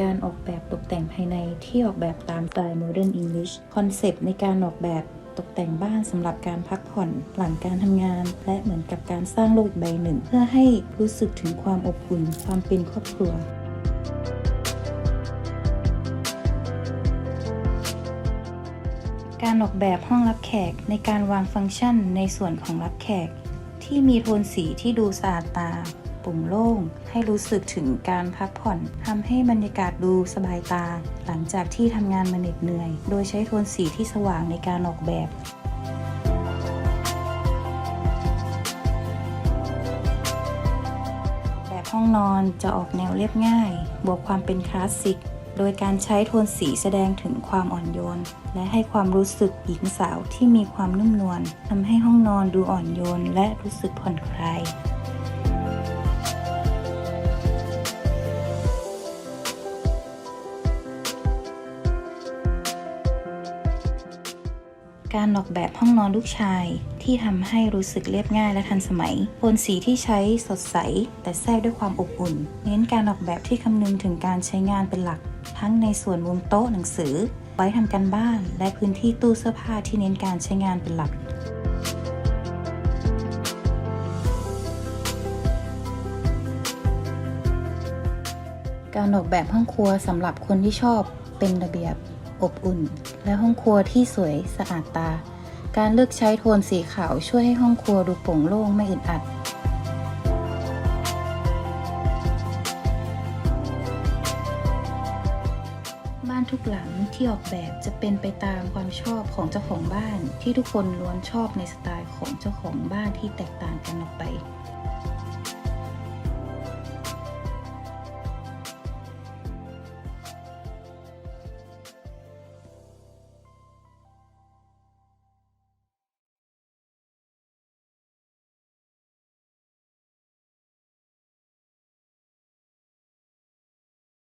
การออกแบบตกแต่งภายในที่ออกแบบตามสไตล์ Modern English คอนเซปต์ในการออกแบบตกแต่งบ้านสำหรับการพักผ่อนหลังการทำงาน และเหมือนกับการสร้างโลกใบหนึ่ง เพื่อให้รู้สึกถึงความอบอุ่นความเป็นครอบครัว การออกแบบห้องรับแขกในการวางฟังก์ชันในส่วนของรับแขก ที่มีโทนสีที่ดูสะอาดตา ปร่งโล่ง ให้รู้สึกถึงการพักผ่อนทำให้บรรยากาศดูสบายตา หลังจากที่ทำงานมาเหน็ดเหนื่อย โดยใช้โทนสีที่สว่างในการออกแบบแบบห้องนอนจะออกแนวเรียบง่าย บวกความเป็นคลาสสิก โดยการใช้โทนสีแสดงถึงความอ่อนโยน และให้ความรู้สึกหญิงสาวที่มีความนุ่มนวลทำให้ห้องนอนดูอ่อนโยนและรู้สึกผ่อนคลาย การออกแบบห้องนอนลูกชาย ที่ทำให้รู้สึกเรียบง่ายและทันสมัยโทนสีที่ใช้สดใส แต่แทรกด้วยความอบอุ่น เน้นการออกแบบที่คำนึงถึงการใช้งานเป็นหลัก ทั้งในส่วนมุมโต๊ะหนังสือ ไว้ทำการบ้าน และพื้นที่ตู้เสื้อผ้าที่เน้นการใช้งานเป็นหลักการออกแบบห้องครัวสำหรับคนที่ชอบเป็นระเบียบ อบอุ่น และห้องครัวที่สวยสะอาดตา การเลือกใช้โทนสีขาวช่วยให้ห้องครัวดูโปร่งโล่งไม่อึดอัดบ้านทุกหลังที่ออกแบบจะเป็นไปตามความชอบของเจ้าของบ้าน ที่ทุกคนล้วนชอบในสไตล์ของเจ้าของบ้านที่แตกต่างกันออกไป